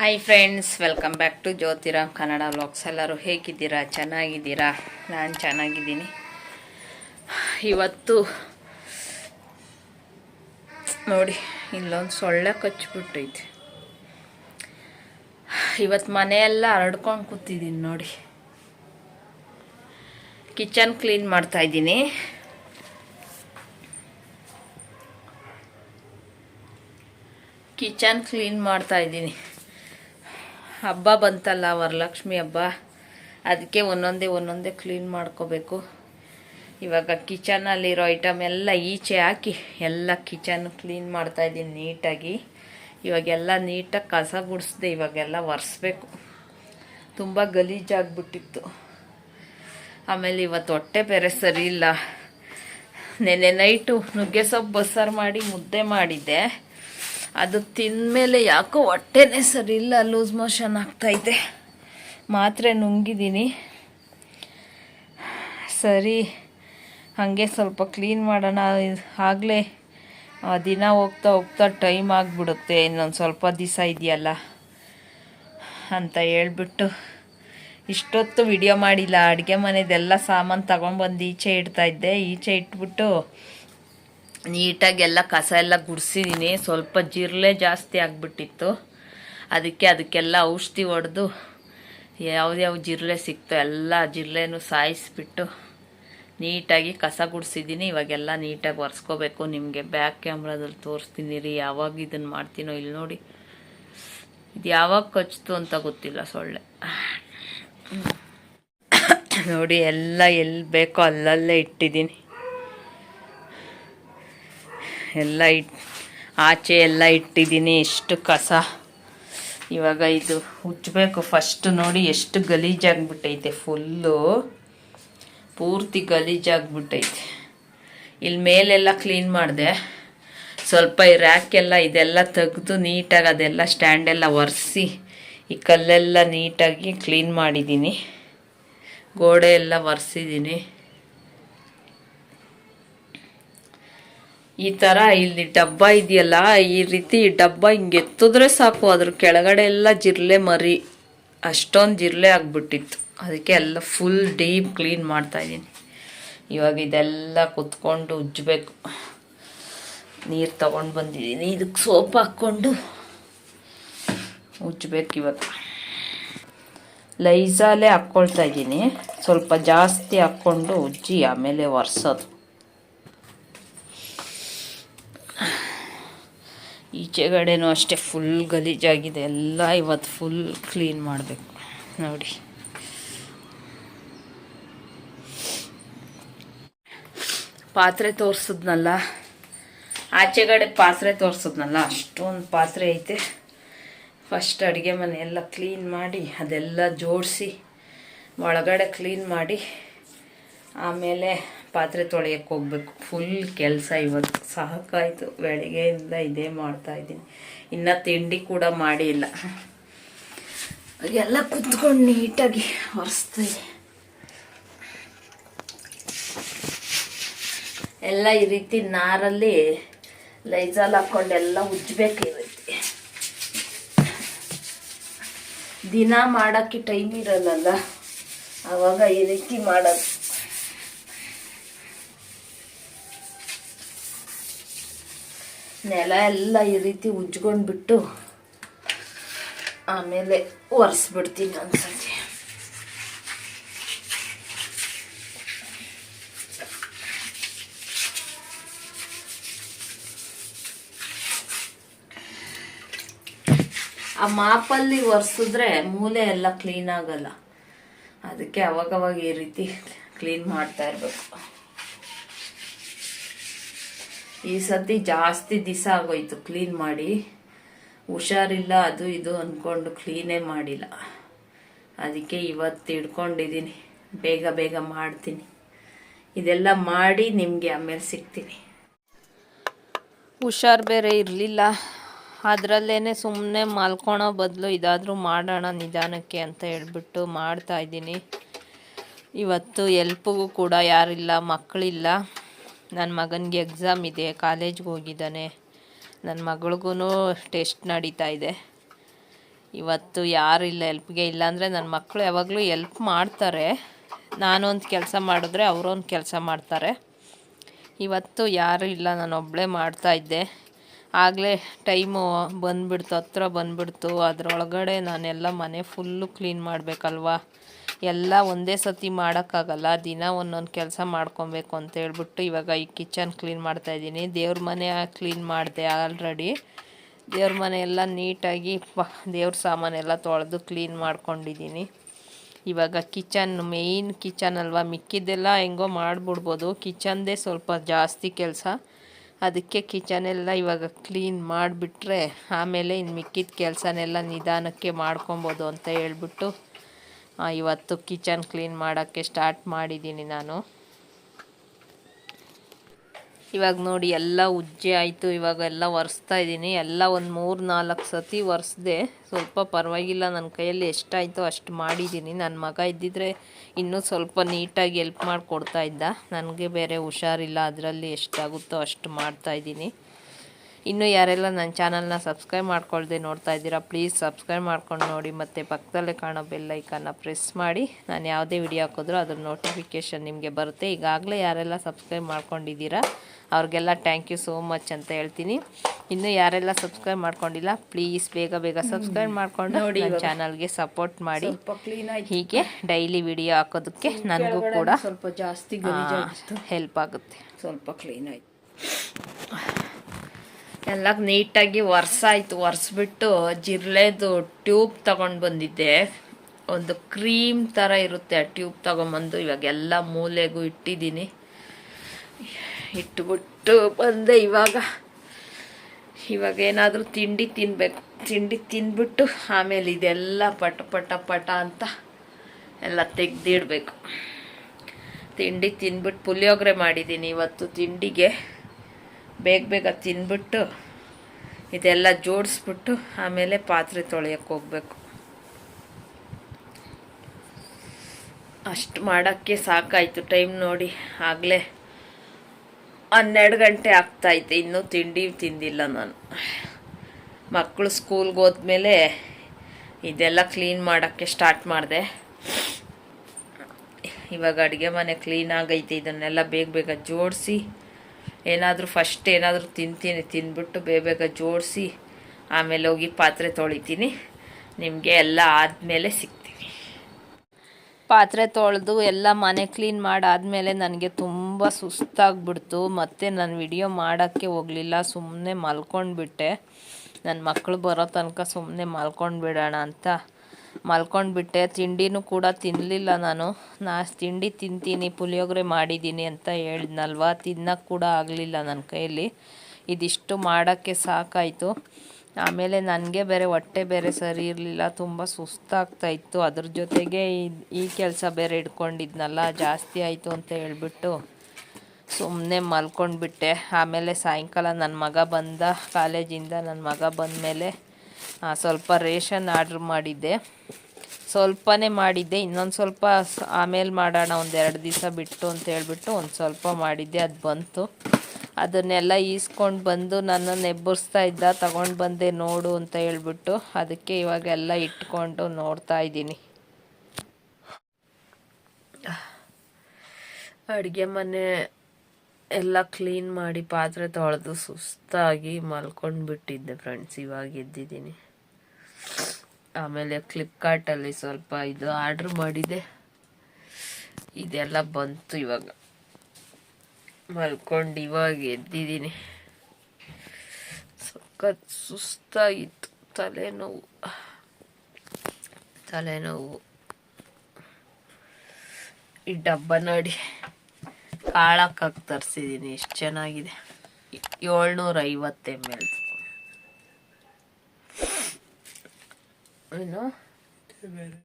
Hi friends welcome back to Jyothiram Kannada vlogs ಎಲ್ಲರೂ ಹೇಗಿದ್ದೀರಾ? ಚೆನ್ನಾಗಿದ್ದೀರಾ? ನಾನು ಚೆನ್ನಾಗಿದ್ದೀನಿ. ಇವತ್ತು ನೋಡಿ, ಇಲ್ಲೊಂದು ಸೊಳ್ಳೆ ಕಚ್ಚಿಬಿಟ್ಟೈತೆ ಇವತ್ತು ಮನೆಯೆಲ್ಲ ಹರಡ್ಕೊಂಡು ಕೂತಿದ್ದೀನಿ ನೋಡಿ. ಕಿಚನ್ ಕ್ಲೀನ್ ಮಾಡ್ತಾಯಿದ್ದೀನಿ ಕಿಚನ್ ಕ್ಲೀನ್ ಮಾಡ್ತಾ ಇದ್ದೀನಿ. ಹಬ್ಬ ಬಂತಲ್ಲ, ವರಲಕ್ಷ್ಮಿ ಹಬ್ಬ. ಅದಕ್ಕೆ ಒಂದೊಂದೇ ಒಂದೊಂದೇ ಕ್ಲೀನ್ ಮಾಡ್ಕೋಬೇಕು. ಇವಾಗ ಕಿಚನಲ್ಲಿರೋ ಐಟಮ್ ಎಲ್ಲ ಈಚೆ ಹಾಕಿ, ಎಲ್ಲ ಕಿಚನ್ ಕ್ಲೀನ್ ಮಾಡ್ತಾ ಇದ್ದೀನಿ ನೀಟಾಗಿ. ಇವಾಗೆಲ್ಲ ನೀಟಾಗಿ ಕಸ ಗುಡಿಸ್ದೆ, ಇವಾಗೆಲ್ಲ ಒರೆಸ್ಬೇಕು. ತುಂಬ ಗಲೀಜಾಗ್ಬಿಟ್ಟಿತ್ತು. ಆಮೇಲೆ ಇವತ್ತು ಹೊಟ್ಟೆ ಬೇರೆ ಸರಿ ಇಲ್ಲ. ನೆನ್ನೆ ನೈಟು ನುಗ್ಗೆ ಸೊಪ್ಪು ಬಸ್ಸಾರು ಮಾಡಿ ಮುದ್ದೆ ಮಾಡಿದ್ದೆ. ಅದು ತಿಂದಮೇಲೆ ಯಾಕೋ ಹೊಟ್ಟೆನೇ ಸರಿ ಇಲ್ಲ, ಲೂಸ್ ಮೋಷನ್ ಆಗ್ತೈತೆ. ಮಾತ್ರೆ ನುಂಗಿದ್ದೀನಿ ಸರಿ, ಹಾಗೆ ಸ್ವಲ್ಪ ಕ್ಲೀನ್ ಮಾಡೋಣ. ಆಗಲೇ ದಿನ ಹೋಗ್ತಾ ಹೋಗ್ತಾ ಟೈಮ್ ಆಗಿಬಿಡುತ್ತೆ. ಇನ್ನೊಂದು ಸ್ವಲ್ಪ ದಿವಸ ಇದೆಯಲ್ಲ ಅಂತ ಹೇಳ್ಬಿಟ್ಟು ಇಷ್ಟೊತ್ತು ವಿಡಿಯೋ ಮಾಡಿಲ್ಲ. ಅಡುಗೆ ಮನೆದೆಲ್ಲ ಸಾಮಾನು ತಗೊಂಬಂದು ಈಚೆ ಇಡ್ತಾಯಿದ್ದೆ ಈಚೆ ಇಟ್ಬಿಟ್ಟು ನೀಟಾಗಿ ಎಲ್ಲ ಕಸ ಎಲ್ಲ ಗುಡಿಸಿದ್ದೀನಿ ಸ್ವಲ್ಪ ಜಿರಳೆ ಜಾಸ್ತಿ ಆಗಿಬಿಟ್ಟಿತ್ತು. ಅದಕ್ಕೆ ಅದಕ್ಕೆಲ್ಲ ಔಷಧಿ ಹೊಡೆದು ಯಾವ್ದ್ಯಾವ ಜಿರಳೆ ಸಿಕ್ತೋ ಎಲ್ಲ ಜಿರಳೆನೂ ಸಾಯಿಸ್ಬಿಟ್ಟು ನೀಟಾಗಿ ಕಸ ಗುಡಿಸಿದ್ದೀನಿ ಇವಾಗೆಲ್ಲ ನೀಟಾಗಿ ಒರೆಸ್ಕೋಬೇಕು. ನಿಮಗೆ ಬ್ಯಾಕ್ ಕ್ಯಾಮ್ರಾದಲ್ಲಿ ತೋರಿಸ್ತೀನಿ ರೀ. ಯಾವಾಗ ಇದನ್ನು ಮಾಡ್ತೀನೋ ಇಲ್ಲಿ ನೋಡಿ. ಇದು ಯಾವಾಗ ಕಚ್ತು ಅಂತ ಗೊತ್ತಿಲ್ಲ ಸೊಳ್ಳೆ. ನೋಡಿ, ಎಲ್ಲ ಎಲ್ಲಿ ಬೇಕೋ ಅಲ್ಲಲ್ಲೇ ಇಟ್ಟಿದ್ದೀನಿ ಎಲ್ಲ ಇಟ್, ಆಚೆ ಎಲ್ಲ ಇಟ್ಟಿದ್ದೀನಿ, ಎಷ್ಟು ಕಸ. ಇವಾಗ ಇದು ಉಜ್ಜಬೇಕು. ಫಸ್ಟ್ ನೋಡಿ ಎಷ್ಟು ಗಲೀಜಾಗ್ಬಿಟ್ಟೈತೆ ಫುಲ್ಲು ಪೂರ್ತಿ ಗಲೀಜಾಗ್ಬಿಟ್ಟೈತೆ. ಇಲ್ಲಿ ಮೇಲೆಲ್ಲ ಕ್ಲೀನ್ ಮಾಡಿದೆ. ಸ್ವಲ್ಪ ಈ ರ್ಯಾಕೆಲ್ಲ ಇದೆಲ್ಲ ತೆಗೆದು ನೀಟಾಗಿ ಅದೆಲ್ಲ ಸ್ಟ್ಯಾಂಡೆಲ್ಲ ಒರೆಸಿ, ಈ ಕಲ್ಲೆಲ್ಲ ನೀಟಾಗಿ ಕ್ಲೀನ್ ಮಾಡಿದ್ದೀನಿ ಗೋಡೆ ಎಲ್ಲ ಒರೆಸಿದ್ದೀನಿ ಈ ಥರ ಇಲ್ಲಿ ಡಬ್ಬ ಇದೆಯಲ್ಲ, ಈ ರೀತಿ ಡಬ್ಬ ಹಿಂಗೆ ಎತ್ತಿದ್ರೆ ಸಾಕು. ಅದ್ರ ಕೆಳಗಡೆ ಎಲ್ಲ ಜಿರ್ಲೆ ಮರಿ, ಅಷ್ಟೊಂದು ಜಿರ್ಲೆ ಆಗಿಬಿಟ್ಟಿತ್ತು. ಅದಕ್ಕೆ ಎಲ್ಲ ಫುಲ್ ಡೀಪ್ ಕ್ಲೀನ್ ಮಾಡ್ತಾಯಿದ್ದೀನಿ ಇವಾಗ ಇದೆಲ್ಲ ಕುತ್ಕೊಂಡು ಉಜ್ಜಬೇಕು. ನೀರು ತಗೊಂಡು ಬಂದಿದ್ದೀನಿ. ಇದಕ್ಕೆ ಸೋಪ್ ಹಾಕ್ಕೊಂಡು ಉಜ್ಜಬೇಕು ಇವತ್ತು ಲೈಸಾಲೆ ಹಾಕ್ಕೊಳ್ತಾ ಇದ್ದೀನಿ. ಸ್ವಲ್ಪ ಜಾಸ್ತಿ ಹಾಕ್ಕೊಂಡು ಉಜ್ಜಿ ಆಮೇಲೆ ಒರೆಸೋದು. ಈಚೆಗಡೆನೂ ಅಷ್ಟೇ ಫುಲ್ ಗಲೀಜಾಗಿದೆ. ಎಲ್ಲ ಇವತ್ತು ಫುಲ್ ಕ್ಲೀನ್ ಮಾಡಬೇಕು. ನೋಡಿ. ಪಾತ್ರೆ ತೋರಿಸಿದ್ನಲ್ಲ? ಆಚೆಗಡೆ ಪಾತ್ರೆ ತೋರಿಸಿದ್ನಲ್ಲ? ಅಷ್ಟೊಂದು ಪಾತ್ರೆ ಐತೆ. ಫಸ್ಟ್ ಅಡುಗೆ ಮನೆ ಎಲ್ಲ ಕ್ಲೀನ್ ಮಾಡಿ, ಅದೆಲ್ಲ ಜೋಡಿಸಿ, ಒಳಗಡೆ ಕ್ಲೀನ್ ಮಾಡಿ, ಆಮೇಲೆ ಪಾತ್ರೆ ತೊಳೆಯಕ್ಕೆ ಹೋಗ್ಬೇಕು. ಫುಲ್ ಕೆಲಸ ಇವತ್ತು. ಸಾಕಾಯಿತು. ಬೆಳಗ್ಗೆಯಿಂದ ಇದೇ ಮಾಡ್ತಾಯಿದ್ದೀನಿ ಇನ್ನು ತಿಂಡಿ ಕೂಡ ಮಾಡಿಲ್ಲ. ಎಲ್ಲ ಕುತ್ಕೊಂಡು ನೀಟಾಗಿ ಒರೆಸ್ತೀನಿ ಎಲ್ಲ ಈ ರೀತಿ ನಾರಲ್ಲಿ ಲೈಜಾಲ್ ಹಾಕ್ಕೊಂಡು ಎಲ್ಲ ಉಜ್ಬೇಕು ಈ ದಿನ ಮಾಡೋಕ್ಕೆ ಟೈಮ್ ಇರಲ್ಲಲ್ಲ ಆವಾಗ ಈ ರೀತಿ ಮಾಡೋದು ನೆಲ ಎಲ್ಲ ಈ ರೀತಿ ಉಜ್ಕೊಂಡ್ಬಿಟ್ಟು ಆಮೇಲೆ ಒರೆಸ್ಬಿಡ್ತೀನಿ ಒಂದ್ಸತಿ. ಆ ಮಾಪಲ್ಲಿ ಒರೆಸಿದ್ರೆ ಮೂಲೆ ಎಲ್ಲ ಕ್ಲೀನ್ ಆಗಲ್ಲ. ಅದಕ್ಕೆ ಅವಾಗವಾಗ ಈ ರೀತಿ ಕ್ಲೀನ್ ಮಾಡ್ತಾ ಇರಬೇಕು. ಈ ಸತಿ ಜಾಸ್ತಿ ದಿವಸ ಆಗೋಯ್ತು. ಕ್ಲೀನ್ ಮಾಡಿ. ಹುಷಾರಿಲ್ಲ, ಅದು ಇದು ಅಂದ್ಕೊಂಡು ಕ್ಲೀನೇ ಮಾಡಿಲ್ಲ. ಅದಕ್ಕೆ ಇವತ್ತು ಹಿಡ್ಕೊಂಡಿದ್ದೀನಿ. ಬೇಗ ಬೇಗ ಮಾಡ್ತೀನಿ. ಇದೆಲ್ಲ ಮಾಡಿ ನಿಮಗೆ ಆಮೇಲೆ ಸಿಗ್ತೀನಿ. ಹುಷಾರು ಬೇರೆ ಇರಲಿಲ್ಲ. ಅದರಲ್ಲೇ ಸುಮ್ಮನೆ ಮಲ್ಕೊಳೋ ಬದಲು ಇದಾದರೂ ಮಾಡೋಣ ನಿಧಾನಕ್ಕೆ ಅಂತ ಹೇಳ್ಬಿಟ್ಟು ಮಾಡ್ತಾಯಿದ್ದೀನಿ ಇವತ್ತು ಎಲ್ಪಿಗೂ ಕೂಡ ಯಾರಿಲ್ಲ, ಮಕ್ಕಳಿಲ್ಲ. ನನ್ನ ಮಗನಿಗೆ ಎಕ್ಸಾಮ್ ಇದೆ ಕಾಲೇಜ್ಗೆ ಹೋಗಿದ್ದಾನೆ. ನನ್ನ ಮಗಳಿಗೂ ಟೆಸ್ಟ್ ನಡೀತಾ ಇದೆ. ಇವತ್ತು ಯಾರು ಇಲ್ಲ ಎಲ್ಪ್ಗೆ ಇಲ್ಲಾಂದರೆ ನನ್ನ ಮಕ್ಕಳು ಯಾವಾಗಲೂ ಎಲ್ಪ್ ಮಾಡ್ತಾರೆ. ನಾನೊಂದು ಕೆಲಸ ಮಾಡಿದ್ರೆ ಅವರೊಂದು ಕೆಲಸ ಮಾಡ್ತಾರೆ. ಇವತ್ತು ಯಾರು ಇಲ್ಲ, ನಾನು ಒಬ್ಬಳೇ ಮಾಡ್ತಾಯಿದ್ದೆ ಆಗಲೇ ಟೈಮು ಬಂದುಬಿಡ್ತು, ಹತ್ರ ಬಂದುಬಿಡ್ತು. ಅದರೊಳಗಡೆ ನಾನೆಲ್ಲ ಮನೆ ಫುಲ್ಲು ಕ್ಲೀನ್ ಮಾಡಬೇಕಲ್ವಾ? ಎಲ್ಲ ಒಂದೇ ಸತಿ ಮಾಡೋಕ್ಕಾಗಲ್ಲ. ದಿನ ಒಂದೊಂದು ಕೆಲಸ ಮಾಡ್ಕೊಬೇಕು ಅಂತ ಹೇಳ್ಬಿಟ್ಟು ಇವಾಗ ಈ ಕಿಚನ್ ಕ್ಲೀನ್ ಮಾಡ್ತಾಯಿದ್ದೀನಿ ದೇವ್ರ ಮನೆ ಕ್ಲೀನ್ ಮಾಡಿದೆ ಆಲ್ರೆಡಿ. ದೇವ್ರ ಮನೆ ಎಲ್ಲ ನೀಟಾಗಿ ಪ ದೇವ್ರ ಸಾಮಾನೆಲ್ಲ ತೊಳೆದು ಕ್ಲೀನ್ ಮಾಡ್ಕೊಂಡಿದ್ದೀನಿ. ಇವಾಗ ಕಿಚನ್, ಮೇಯ್ನ್ ಕಿಚನ್ ಅಲ್ವಾ? ಮಿಕ್ಕಿದ್ದೆಲ್ಲ ಹೆಂಗೋ ಮಾಡಿಬಿಡ್ಬೋದು. ಕಿಚನ್ದೇ ಸ್ವಲ್ಪ ಜಾಸ್ತಿ ಕೆಲಸ. ಅದಕ್ಕೆ ಕಿಚನೆಲ್ಲ ಇವಾಗ ಕ್ಲೀನ್ ಮಾಡಿಬಿಟ್ರೆ ಆಮೇಲೆ ಇನ್ನು ಮಿಕ್ಕಿದ ಕೆಲಸನೆಲ್ಲ ನಿಧಾನಕ್ಕೆ ಮಾಡ್ಕೊಬೋದು ಅಂತ ಹೇಳ್ಬಿಟ್ಟು ಇವತ್ತು ಕಿಚನ್ ಕ್ಲೀನ್ ಮಾಡೋಕ್ಕೆ ಸ್ಟಾರ್ಟ್ ಮಾಡಿದ್ದೀನಿ ನಾನು. ಇವಾಗ ನೋಡಿ, ಎಲ್ಲ ಉಜ್ಜೆ ಆಯಿತು. ಇವಾಗ ಎಲ್ಲ ಒರೆಸ್ತಾ ಇದ್ದೀನಿ. ಎಲ್ಲ ಒಂದು ಮೂರು ನಾಲ್ಕು ಸತಿ ಒರೆಸ್ದೆ. ಸ್ವಲ್ಪ ಪರವಾಗಿಲ್ಲ ನನ್ನ ಕೈಯಲ್ಲಿ ಎಷ್ಟಾಯಿತೋ ಅಷ್ಟು ಮಾಡಿದ್ದೀನಿ. ನನ್ನ ಮಗ ಇದ್ದಿದ್ರೆ ಇನ್ನೂ ಸ್ವಲ್ಪ ನೀಟಾಗಿ ಎಲ್ಪ್ ಮಾಡಿಕೊಡ್ತಾ ಇದ್ದ. ನನಗೆ ಬೇರೆ ಹುಷಾರಿಲ್ಲ. ಅದರಲ್ಲಿ ಎಷ್ಟಾಗುತ್ತೋ ಅಷ್ಟು ಮಾಡ್ತಾಯಿದ್ದೀನಿ ಇನ್ನು ಯಾರೆಲ್ಲ ನನ್ನ ಚಾನಲ್ನ ಸಬ್ಸ್ಕ್ರೈಬ್ ಮಾಡ್ಕೊಳ್ದೆ ನೋಡ್ತಾ ಇದ್ದೀರಾ ಪ್ಲೀಸ್ ಸಬ್ಸ್ಕ್ರೈಬ್ ಮಾಡ್ಕೊಂಡು ನೋಡಿ. ಮತ್ತು ಪಕ್ಕದಲ್ಲೇ ಕಾಣೋ ಬೆಲ್ಲೈಕನ್ನ ಪ್ರೆಸ್ ಮಾಡಿ. ನಾನು ಯಾವುದೇ ವಿಡಿಯೋ ಹಾಕಿದ್ರೂ ಅದ್ರ ನೋಟಿಫಿಕೇಷನ್ ನಿಮಗೆ ಬರುತ್ತೆ. ಈಗಾಗಲೇ ಯಾರೆಲ್ಲ ಸಬ್ಸ್ಕ್ರೈಬ್ ಮಾಡ್ಕೊಂಡಿದ್ದೀರಾ ಅವ್ರಿಗೆಲ್ಲ ಥ್ಯಾಂಕ್ ಯು ಸೋ ಮಚ್ ಅಂತ ಹೇಳ್ತೀನಿ. ಇನ್ನು ಯಾರೆಲ್ಲ ಸಬ್ಸ್ಕ್ರೈಬ್ ಮಾಡ್ಕೊಂಡಿಲ್ಲ ಪ್ಲೀಸ್ ಬೇಗ ಬೇಗ ಸಬ್ಸ್ಕ್ರೈಬ್ ಮಾಡ್ಕೊಂಡು ನೋಡಿ. ಚಾನಲ್ಗೆ ಸಪೋರ್ಟ್ ಮಾಡಿ. ಹೀಗೆ ಡೈಲಿ ವಿಡಿಯೋ ಹಾಕೋದಕ್ಕೆ ನನಗೂ ಕೂಡ ಸ್ವಲ್ಪ ಜಾಸ್ತಿ ಹೆಲ್ಪ್ ಆಗುತ್ತೆ. ಸ್ವಲ್ಪ ಕ್ಲೀನ್ ಆಯ್ತು. ಎಲ್ಲ ನೀಟಾಗಿ ಒರೆಸಾಯ್ತು, ಒರೆಸ್ಬಿಟ್ಟು ಜಿರ್ಲೆದು ಟ್ಯೂಬ್ ತಗೊಂಡು ಬಂದಿದ್ದೆ. ಒಂದು ಕ್ರೀಮ್ ಥರ ಇರುತ್ತೆ ಆ ಟ್ಯೂಬ್ ತಗೊಂಬಂದು ಇವಾಗ ಎಲ್ಲ ಮೂಲೆಗೂ ಇಟ್ಟಿದ್ದೀನಿ. ಇಟ್ಬಿಟ್ಟು ಬಂದೆ ಇವಾಗ. ಇವಾಗ ಏನಾದರೂ ತಿಂಡಿ ತಿನ್ನಬೇಕು ತಿಂಡಿ ತಿಂದ್ಬಿಟ್ಟು ಆಮೇಲೆ ಇದೆಲ್ಲ ಪಟ ಪಟ ಪಟ ಅಂತ ಎಲ್ಲ ತೆಗ್ದಿಡಬೇಕು. ತಿಂಡಿ ತಿಂದ್ಬಿಟ್ಟು ಪುಳಿಯೋಗರೆ ಮಾಡಿದ್ದೀನಿ ಇವತ್ತು ತಿಂಡಿಗೆ. ಬೇಗ ಬೇಗ ತಿಂದ್ಬಿಟ್ಟು ಇದೆಲ್ಲ ಜೋಡಿಸ್ಬಿಟ್ಟು ಆಮೇಲೆ ಪಾತ್ರೆ ತೊಳೆಯೋಕ್ಕೆ ಹೋಗ್ಬೇಕು. ಅಷ್ಟು ಮಾಡೋಕ್ಕೆ ಸಾಕಾಯಿತು ಟೈಮ್ ನೋಡಿ. ಆಗಲೇ ಹನ್ನೆರಡು ಗಂಟೆ ಆಗ್ತಾಯಿತ್ತು. ಇನ್ನೂ ತಿಂಡಿ ತಿಂದಿಲ್ಲ ನಾನು. ಮಕ್ಕಳು ಸ್ಕೂಲ್ಗೆ ಹೋದ್ಮೇಲೆ ಇದೆಲ್ಲ ಕ್ಲೀನ್ ಮಾಡೋಕ್ಕೆ ಸ್ಟಾರ್ಟ್ ಮಾಡಿದೆ. ಇವಾಗ ಅಡುಗೆ ಮನೆ ಕ್ಲೀನ್ ಆಗೈತೆ. ಇದನ್ನೆಲ್ಲ ಬೇಗ ಬೇಗ ಜೋಡಿಸಿ ಏನಾದರೂ ಫಸ್ಟ್ ಏನಾದರೂ ತಿಂತೀನಿ, ತಿಂದ್ಬಿಟ್ಟು ಬೇಗ ಬೇಗ ಜೋಡಿಸಿ ಆಮೇಲೆ ಹೋಗಿ ಪಾತ್ರೆ ತೊಳಿತೀನಿ. ನಿಮಗೆ ಎಲ್ಲ ಆದಮೇಲೆ ಸಿಗ್ತೀನಿ. ಪಾತ್ರೆ ತೊಳೆದು ಎಲ್ಲ ಮನೆ ಕ್ಲೀನ್ ಮಾಡಾದಮೇಲೆ ನನಗೆ ತುಂಬ ಸುಸ್ತಾಗ್ಬಿಡ್ತು. ಮತ್ತು ನಾನು ವಿಡಿಯೋ ಮಾಡೋಕ್ಕೆ ಹೋಗಲಿಲ್ಲ ಸುಮ್ಮನೆ ಮಲ್ಕೊಂಡ್ಬಿಟ್ಟೆ. ನನ್ನ ಮಕ್ಕಳು ಬರೋ ತನಕ ಸುಮ್ಮನೆ ಮಲ್ಕೊಂಡ್ಬಿಡೋಣ ಅಂತ. ಮಲ್ಕೊಂಡ್ಬಿಟ್ಟೆ. ತಿಂಡಿನೂ ಕೂಡ ತಿನ್ನಲಿಲ್ಲ ನಾನು. ನಾ ತಿಂಡಿ ತಿಂತೀನಿ, ಪುಳಿಯೋಗರೆ ಮಾಡಿದ್ದೀನಿ ಅಂತ ಹೇಳಿದ್ನಲ್ವ? ತಿನ್ನೋಕ್ಕೆ ಕೂಡ ಆಗಲಿಲ್ಲ ನನ್ನ ಕೈಯಲ್ಲಿ. ಇದಿಷ್ಟು ಮಾಡೋಕ್ಕೆ ಸಾಕಾಯಿತು. ಆಮೇಲೆ ನನಗೆ ಬೇರೆ ಹೊಟ್ಟೆ ಬೇರೆ ಸರಿ ಇರಲಿಲ್ಲ. ತುಂಬ ಸುಸ್ತಾಗ್ತಾ ಇತ್ತು. ಅದ್ರ ಜೊತೆಗೆ ಈ- ಕೆಲಸ ಬೇರೆ ಇಟ್ಕೊಂಡಿದ್ನಲ್ಲ, ಜಾಸ್ತಿ ಆಯಿತು ಅಂತ ಹೇಳ್ಬಿಟ್ಟು ಸುಮ್ಮನೆ ಮಲ್ಕೊಂಡ್ಬಿಟ್ಟೆ. ಆಮೇಲೆ ಸಾಯಂಕಾಲ ನನ್ನ ಮಗ ಬಂದ, ಕಾಲೇಜಿಂದ ನನ್ನ ಮಗ ಬಂದಮೇಲೆ ಸ್ವಲ್ಪ ರೇಷನ್ ಆರ್ಡ್ರ್ ಮಾಡಿದ್ದೆ. ಸ್ವಲ್ಪನೇ ಮಾಡಿದ್ದೆ. ಇನ್ನೊಂದು ಸ್ವಲ್ಪ ಆಮೇಲೆ ಮಾಡೋಣ, ಒಂದು ಎರಡು ದಿವಸ ಬಿಟ್ಟು ಅಂತ ಹೇಳಿಬಿಟ್ಟು ಒಂದು ಸ್ವಲ್ಪ ಮಾಡಿದ್ದೆ. ಅದು ಬಂತು. ಅದನ್ನೆಲ್ಲ ಈಸ್ಕೊಂಡು ಬಂದು ನನ್ನನ್ನು ಎಬ್ಬರಿಸ್ತಾ ಇದ್ದ. ತಗೊಂಡು ಬಂದೆ ನೋಡು ಅಂತ ಹೇಳ್ಬಿಟ್ಟು ಅದಕ್ಕೆ ಇವಾಗ ಎಲ್ಲ ಇಟ್ಕೊಂಡು ನೋಡ್ತಾ ಇದ್ದೀನಿ. ಅಡುಗೆ ಮನೆ ಎಲ್ಲ ಕ್ಲೀನ್ ಮಾಡಿ ಪಾತ್ರೆ ತೊಳೆದು ಸುಸ್ತಾಗಿ ಮಲ್ಕೊಂಡು ಬಿಟ್ಟಿದ್ದೆ ಫ್ರೆಂಡ್ಸ್. ಇವಾಗ ಎದ್ದಿದ್ದೀನಿ. ಆಮೇಲೆ ಫ್ಲಿಪ್ಕಾರ್ಟಲ್ಲಿ ಸ್ವಲ್ಪ ಇದು ಆರ್ಡ್ರ್ ಮಾಡಿದೆ ಇದೆಲ್ಲ ಬಂತು ಇವಾಗ. ಮಲ್ಕೊಂಡು ಇವಾಗ ಎದ್ದಿದ್ದೀನಿ. ಸಖತ್ ಸುಸ್ತಾಗಿತ್ತು. ತಲೆನೋವು. ತಲೆನೋವು. ಈ ಡಬ್ಬ ನೋಡಿ. ಕಾಳಕ್ಕಾಗಿ ತರಿಸಿದ್ದೀನಿ ಎಷ್ಟು ಚೆನ್ನಾಗಿದೆ. ಏಳ್ನೂರ ಐವತ್ತು ಎಂ ಎಲ್ Oyna. Tebere.